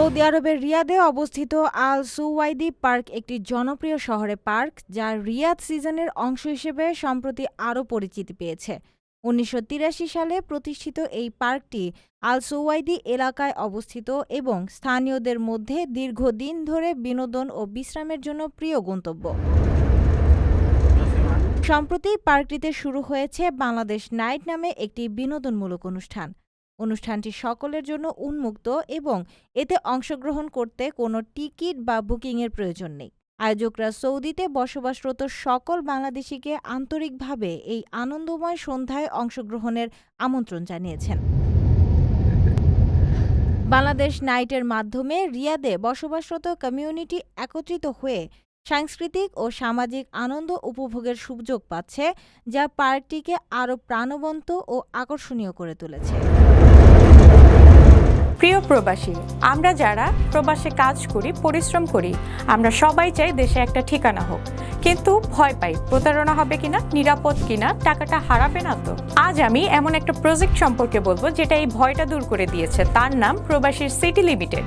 Saudi আরবের রিয়াদে অবস্থিত আল সুওয়াইদি park একটি জনপ্রিয় শহরে পার্ক, যা রিয়াদ সিজনের অংশ হিসেবে সম্প্রতি আরও পরিচিতি পেয়েছে। উনিশশো তিরাশি সালে প্রতিষ্ঠিত এই পার্কটি আল সুওয়াইদি এলাকায় অবস্থিত এবং স্থানীয়দের মধ্যে দীর্ঘদিন ধরে বিনোদন ও বিশ্রামের জন্য প্রিয় গন্তব্য। সম্প্রতি পার্কটিতে শুরু হয়েছে বাংলাদেশ নাইট নামে একটি বিনোদনমূলক অনুষ্ঠান। অনুষ্ঠানটি সকলের জন্য উন্মুক্ত এবং এতে অংশগ্রহণ করতে কোনো টিকিট বা বুকিংয়ের প্রয়োজন নেই। আয়োজকরা সৌদিতে বসবাসরত সকল বাংলাদেশিকে আন্তরিকভাবে এই আনন্দময় সন্ধ্যায় অংশগ্রহণের আমন্ত্রণ জানিয়েছেন। বাংলাদেশ নাইটের মাধ্যমে রিয়াদে বসবাসরত কমিউনিটি একত্রিত হয়ে সাংস্কৃতিক ও সামাজিক আনন্দ উপভোগের সুযোগ পাচ্ছে, যা পার্কটিকে আরও প্রাণবন্ত ও আকর্ষণীয় করে তুলেছে। প্রিয় প্রবাসী, আমরা যারা প্রবাসে কাজ করি, পরিশ্রম করি, আমরা সবাই চাই দেশে একটা ঠিকানা হোক। কিন্তু ভয় পাই, প্রতারণা হবে কিনা, নিরাপদ কিনা, টাকাটা হারাবে না তো? আজ আমি এমন একটা প্রজেক্ট সম্পর্কে বলব, যেটা এই ভয়টা দূর করে দিয়েছে। তার নাম প্রবাসীর সিটি লিমিটেড।